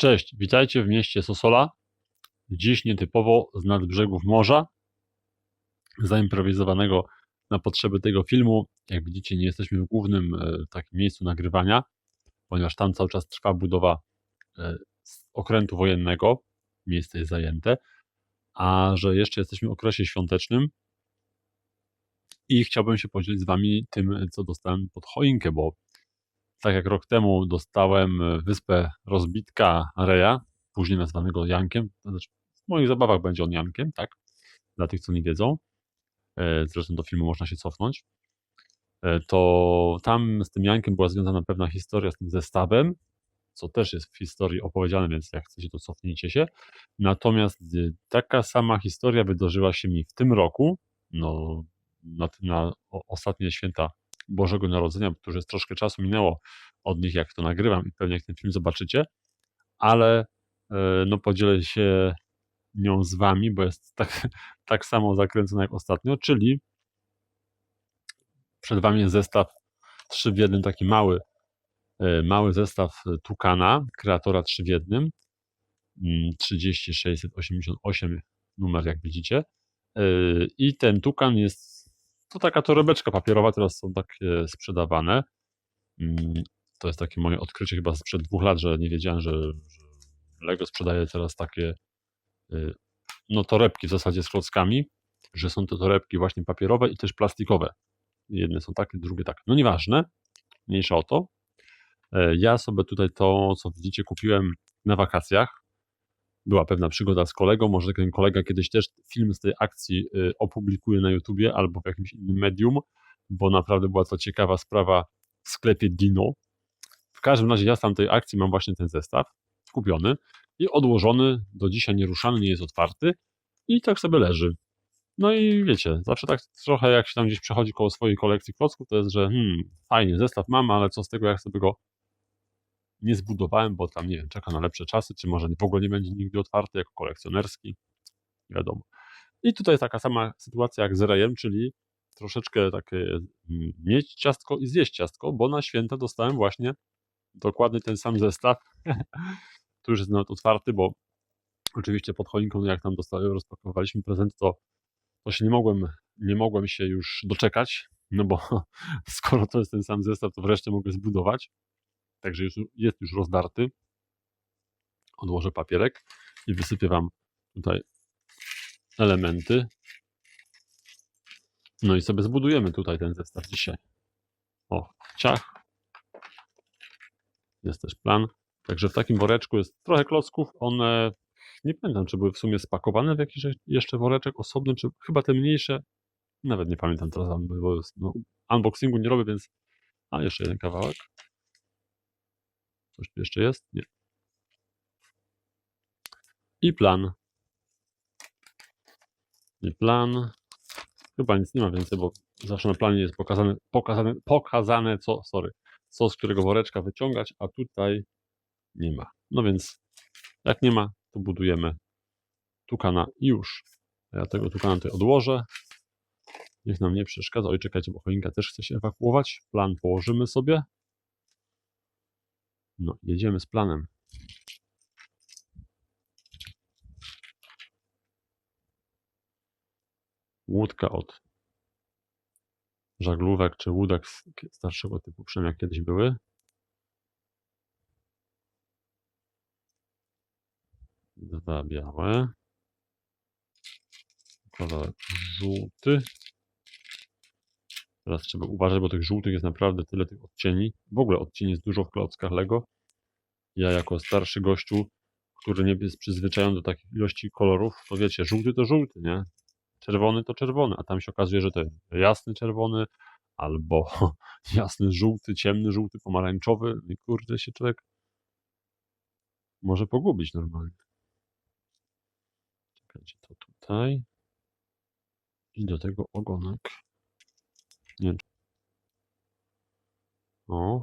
Cześć, witajcie w mieście Sosola. Dziś nietypowo z nadbrzegów morza, zaimprowizowanego na potrzeby tego filmu. Jak widzicie, nie jesteśmy w głównym e, takim miejscu nagrywania, ponieważ tam cały czas trwa budowa e, okrętu wojennego. Miejsce jest zajęte, a że jeszcze jesteśmy w okresie świątecznym i chciałbym się podzielić z Wami tym, co dostałem pod choinkę, bo tak jak rok temu dostałem e, wyspę rozbitka Reja, później nazwanego Jankiem. Znaczy w moich zabawach będzie on Jankiem, tak? Dla tych, co nie wiedzą. E, zresztą do filmu można się cofnąć. E, to tam z tym Jankiem była związana pewna historia z tym zestawem, co też jest w historii opowiedziane, więc jak chcecie, to cofnijcie się. Natomiast taka sama historia wydarzyła się mi w tym roku, no, na, na ostatnie święta Bożego Narodzenia, bo już jest troszkę czasu minęło od nich, jak to nagrywam i pewnie jak ten film zobaczycie, ale e, no podzielę się nią z wami, bo jest tak, tak samo zakręcona jak ostatnio, czyli przed wami jest zestaw 3 w 1, taki mały, e, mały zestaw Tukana, kreatora 3 w 1, 30688 numer jak widzicie. E, i ten Tukan jest to taka torebeczka papierowa, teraz są takie sprzedawane. Mm, to jest takie moje odkrycie chyba sprzed dwóch lat, że nie wiedziałem, że, Lego sprzedaje teraz takie y, no torebki w zasadzie z klockami, że są to torebki właśnie papierowe i też plastikowe. Jedne są takie, drugie tak. No nieważne, mniejsza o to. E, ja sobie tutaj to, co widzicie, kupiłem na wakacjach była pewna przygoda z kolegą, może ten kolega kiedyś też film z tej akcji y, opublikuje na YouTubie albo w jakimś innym medium, bo naprawdę była to ciekawa sprawa w sklepie Dino. W każdym razie ja z tamtej akcji mam właśnie ten zestaw kupiony i odłożony, do dzisiaj nieruszany, nie jest otwarty i tak sobie leży. No i wiecie, zawsze tak trochę jak się tam gdzieś przechodzi koło swojej kolekcji klocków, to jest, że hmm, fajnie, zestaw mam, ale co z tego, jak sobie go nie zbudowałem, bo tam, nie wiem, czeka na lepsze czasy, czy może w ogóle nie będzie nigdy otwarty jako kolekcjonerski, wiadomo. I tutaj taka sama sytuacja jak z rejem, czyli troszeczkę takie mm, mieć ciastko i zjeść ciastko, bo na święta dostałem właśnie dokładnie ten sam zestaw. tu już jest nawet otwarty, bo oczywiście pod choinką, jak tam dostałem, rozpakowaliśmy prezent, to, to się nie mogłem, nie mogłem się już doczekać, no bo skoro to jest ten sam zestaw, to wreszcie mogę zbudować. Także już, jest już rozdarty. Odłożę papierek i wysypię Wam tutaj elementy. No i sobie zbudujemy tutaj ten zestaw dzisiaj. O, ciach. Jest też plan. Także w takim woreczku jest trochę klocków. One, nie pamiętam, czy były w sumie spakowane w jakiś jeszcze woreczek osobny, czy chyba te mniejsze. Nawet nie pamiętam teraz, bo no, unboxingu nie robię, więc... A, jeszcze jeden kawałek. Coś tu jeszcze jest? Nie. I plan. I plan. Chyba nic nie ma więcej, bo zawsze na planie jest pokazane, pokazane, pokazane co, sorry, co z którego woreczka wyciągać, a tutaj nie ma. No więc jak nie ma, to budujemy tukana już. Ja tego tukana tutaj odłożę. Niech nam nie przeszkadza. Oj, czekajcie, bo choinka też chce się ewakuować. Plan położymy sobie. No, jedziemy z planem. Łódka od żaglówek czy łódek starszego typu, przynajmniej jak kiedyś były. Dwa białe. Kawałek żółty. Teraz trzeba uważać, bo tych żółtych jest naprawdę tyle tych odcieni. W ogóle odcieni jest dużo w klockach Lego. Ja jako starszy gościu, który nie jest przyzwyczajony do takiej ilości kolorów, to wiecie, żółty to żółty, nie? Czerwony to czerwony, a tam się okazuje, że to jest jasny czerwony, albo jasny żółty, ciemny żółty, pomarańczowy. I kurde się człowiek może pogubić normalnie. Czekajcie, to tutaj. I do tego ogonek. Nie O.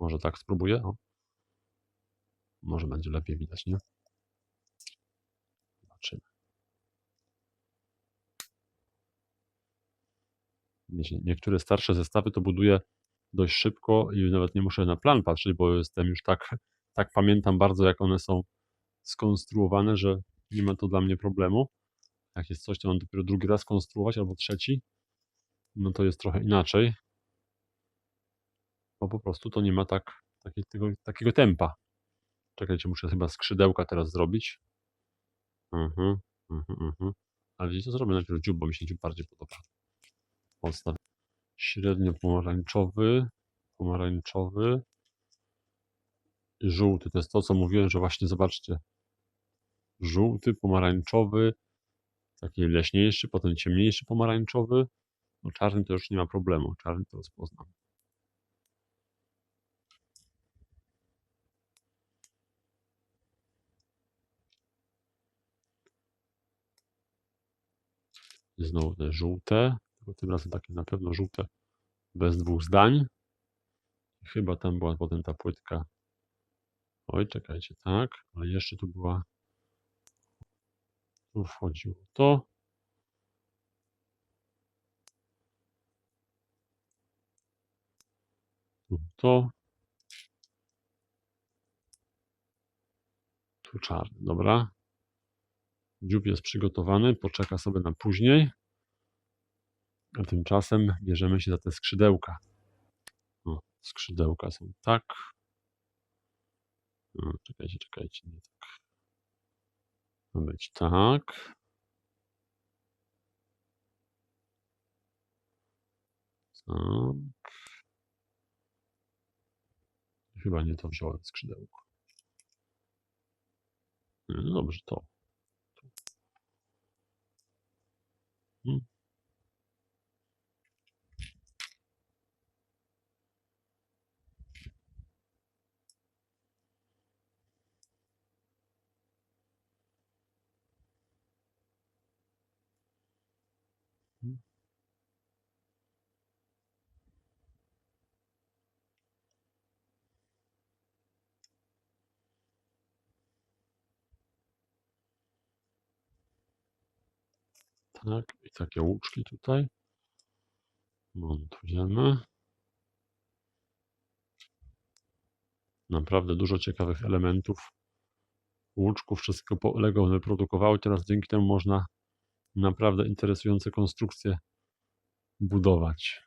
Może tak spróbuję. O. Może będzie lepiej widać, nie? Zobaczymy. Niektóre starsze zestawy to buduję dość szybko i nawet nie muszę na plan patrzeć, bo jestem już tak tak pamiętam bardzo, jak one są skonstruowane, że nie ma to dla mnie problemu. Jak jest coś, to mam dopiero drugi raz konstruować albo trzeci, no to jest trochę inaczej. Bo po prostu to nie ma tak, takiego, takiego tempa. Czekajcie, muszę chyba skrzydełka teraz zrobić. Mhm, mhm, mhm. Ale wiecie co, zrobię najpierw dziób, bo mi się dziób bardziej podoba. Podstaw średnio pomarańczowy, pomarańczowy żółty. To jest to, co mówiłem, że właśnie zobaczcie. Żółty, pomarańczowy, taki leśniejszy, potem ciemniejszy pomarańczowy. No czarny to już nie ma problemu, czarny to rozpoznam. Znowu te żółte, tylko tym razem takie na pewno żółte bez dwóch zdań. Chyba tam była potem ta płytka. Oj, czekajcie, tak, ale jeszcze tu była. Tu wchodziło to. To. Tu czarny, dobra. Dziób jest przygotowany, poczeka sobie na później. A tymczasem bierzemy się za te skrzydełka. O, skrzydełka są tak. O, czekajcie, czekajcie, nie tak. Ma być tak. Tak. Chyba nie to wziąłem skrzydełko. No dobrze, to. Hmm. Hmm. Tak, i takie łuczki tutaj. Montujemy. Naprawdę dużo ciekawych elementów. Łuczków, wszystko po Lego wyprodukowały. Teraz dzięki temu można naprawdę interesujące konstrukcje budować.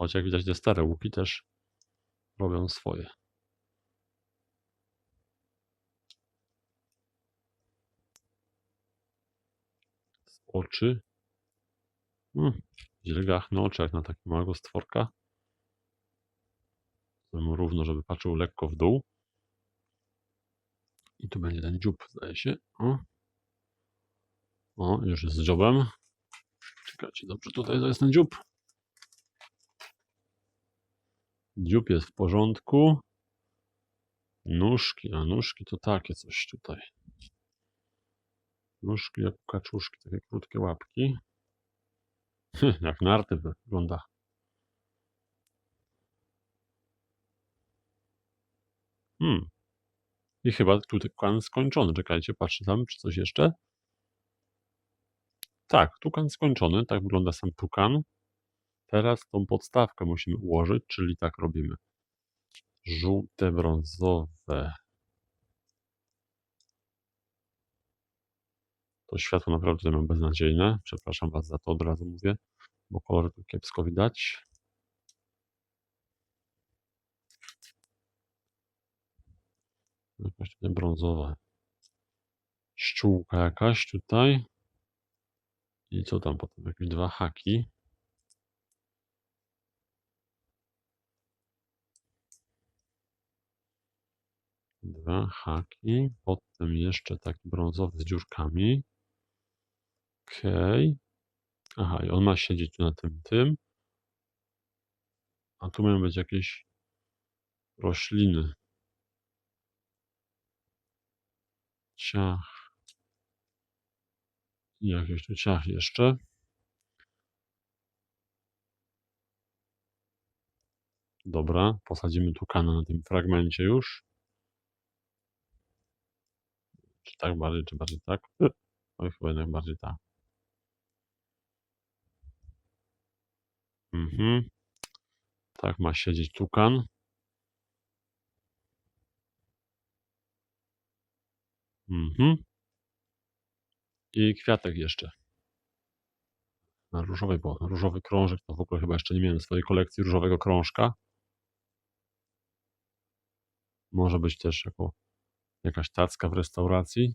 Choć jak widać te stare łuki też robią swoje. Z oczy. Hmm, źle gachne oczy jak na takiego małego stworka. Zrobimy równo, żeby patrzył lekko w dół. I tu będzie ten dziób, zdaje się. O, o już jest z dziobem. Czekajcie, dobrze, tutaj jest ten dziób. Dziób jest w porządku. Nóżki, a nóżki to takie coś tutaj. Nóżki jak kaczuszki, takie krótkie łapki. jak narty wygląda. Hmm. I chyba tukan skończony. Czekajcie, patrzę tam, czy coś jeszcze. Tak, tukan skończony. Tak wygląda sam tukan. Teraz tą podstawkę musimy ułożyć, czyli tak robimy. Żółte, brązowe. To światło naprawdę tutaj mam beznadziejne. Przepraszam Was za to, od razu mówię, bo kolory tu kiepsko widać. Jakaś tutaj brązowa. Ściółka jakaś tutaj. I co tam potem? Jakieś dwa haki. Dwa haki. Potem jeszcze taki brązowy z dziurkami. Okej. Aha, i on ma siedzieć tu na tym, tym. A tu mają być jakieś rośliny. Ciach. I jakieś tu ciach jeszcze. Dobra, posadzimy tukana na tym fragmencie już. Czy tak bardziej, czy bardziej tak? Oj, chyba jednak bardziej ta. Mhm. Tak ma siedzieć tukan. Mhm. I kwiatek jeszcze. Na różowej, bo różowy krążek to w ogóle chyba jeszcze nie miałem w swojej kolekcji różowego krążka. Może być też jako jakaś tacka w restauracji.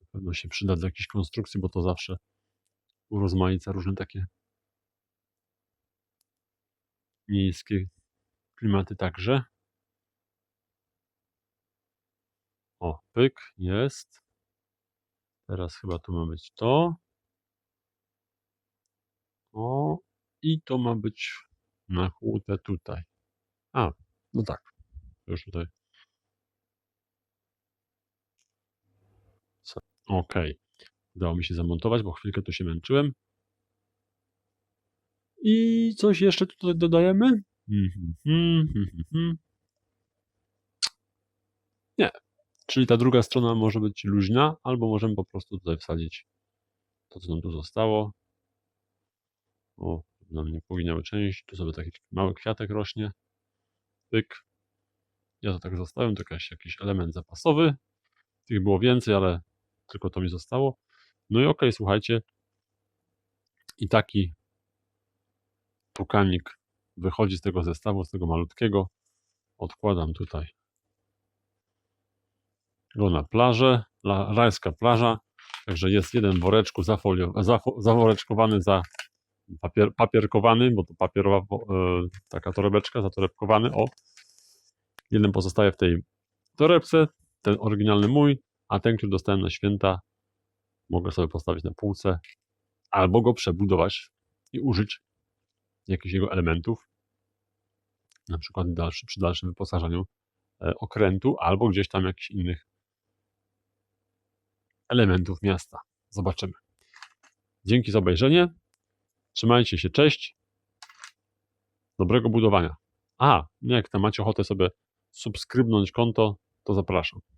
Na pewno się przyda do jakiejś konstrukcji, bo to zawsze urozmaica różne takie miejskie klimaty także. O, pyk, jest. Teraz chyba tu ma być to. O, i to ma być nakłute tutaj. A, no tak. Już tutaj. Okej. Udało mi się zamontować, bo chwilkę tu się męczyłem. I coś jeszcze tutaj dodajemy? Mhm, mhm, mhm. Nie. Czyli ta druga strona może być luźna, albo możemy po prostu tutaj wsadzić to, co nam tu zostało. O, nam nie poginęły części. Tu sobie taki mały kwiatek rośnie. Pyk. Ja to tak zostawiam, to jakaś, jakiś element zapasowy. Tych było więcej, ale tylko to mi zostało. No i okej, słuchajcie. I taki pukanik wychodzi z tego zestawu, z tego malutkiego. Odkładam tutaj go na plażę, la, rajska plaża. Także jest jeden woreczku zafolio, zafo, zaworeczkowany, za papier, papierkowany, bo to papierowa e, taka torebeczka, zatorebkowany. O, jeden pozostaje w tej torebce, ten oryginalny mój, a ten, który dostałem na święta, mogę sobie postawić na półce albo go przebudować i użyć jakichś jego elementów, na przykład dalszy, przy dalszym wyposażeniu e, okrętu albo gdzieś tam jakichś innych elementów miasta. Zobaczymy. Dzięki za obejrzenie. Trzymajcie się, cześć. Dobrego budowania. A, jak tam macie ochotę sobie subskrybnąć konto, to zapraszam.